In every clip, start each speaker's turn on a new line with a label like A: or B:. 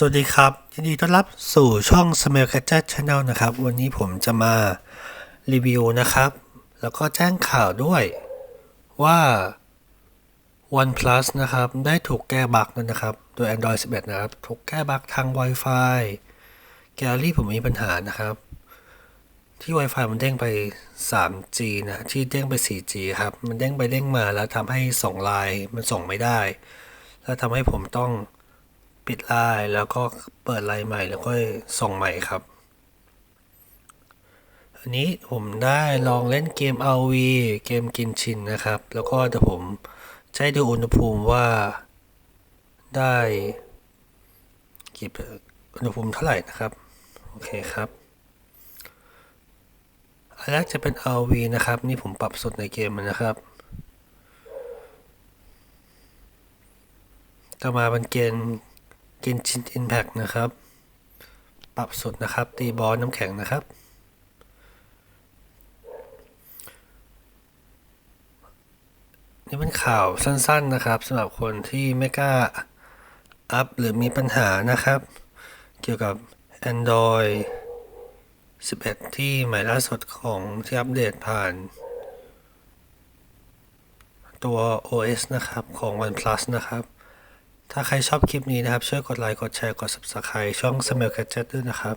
A: สวัสดีครับ ยินดีต้อนรับสู่ช่อง Smell Gadget Channel นะครับ วันนี้ผมจะมารีวิวนะครับ แล้วก็แจ้งข่าวด้วยว่า OnePlus นะครับ ได้ถูกแก้บั๊กแล้วนะครับ โดย Android 11 นะครับ ถูกแก้บั๊กทาง Wi-Fi แกลลี่ผมมีปัญหานะครับ ที่ Wi-Fi มันเด้งไป 3G นะ ที่เด้งไป 4G ครับ มันเด้งไปเด้งมาแล้วทำให้ส่งไลน์มันส่งไม่ได้ แล้วทำให้ผมต้อง ปิดไลน์แล้วก็เปิดไลน์ใหม่แล้วก็ส่งใหม่ครับ อันนี้ผมได้ลองเล่นเกม RV เกมกินชินนะครับ แล้วก็เดี๋ยวผมใช้ดูอุณหภูมิว่าได้กี่อุณหภูมิเท่าไหร่นะครับ โอเคครับ อันแรกจะเป็น RV นะครับ นี่ผมปรับสุดในเกมมันนะครับต่อมาเป็นเกณฑ์ เกณฑ์ชินอินแพ t นะครับ ปรับสุดนะครับ ตีบอลน้ำแข็งนะครับ นี่เป็นข่าวสั้นๆนะครับสำหรับคนที่ไม่กล้าอัพหรือมีปัญหานะครับ เกี่ยวกับ Android 11 ที่ใหม่ล่าสุดของที่อัปเดตผ่าน ตัว OS นะครับของ OnePlus นะครับ ถ้าใครชอบคลิปนี้นะครับ ช่วยกดไลค์ กดแชร์ กด Subscribe ช่อง Smell Gadget ด้วยนะครับ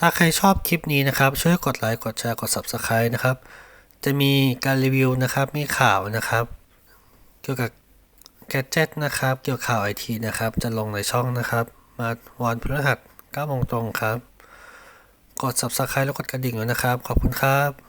A: ถ้าใครชอบคลิปนี้นะครับ ช่วยกดไลค์ กดแชร์ กด Subscribe นะครับ จะมีการรีวิวนะครับ มีข่าวนะครับ เกี่ยวกับ Gadget นะครับ เกี่ยวกับข่าวไอทีนะครับ จะลงในช่องนะครับ มาวันพฤหัส9โมงตรงครับ กด Subscribe แล้วกดกระดิ่งด้วยนะครับ ขอบคุณครับ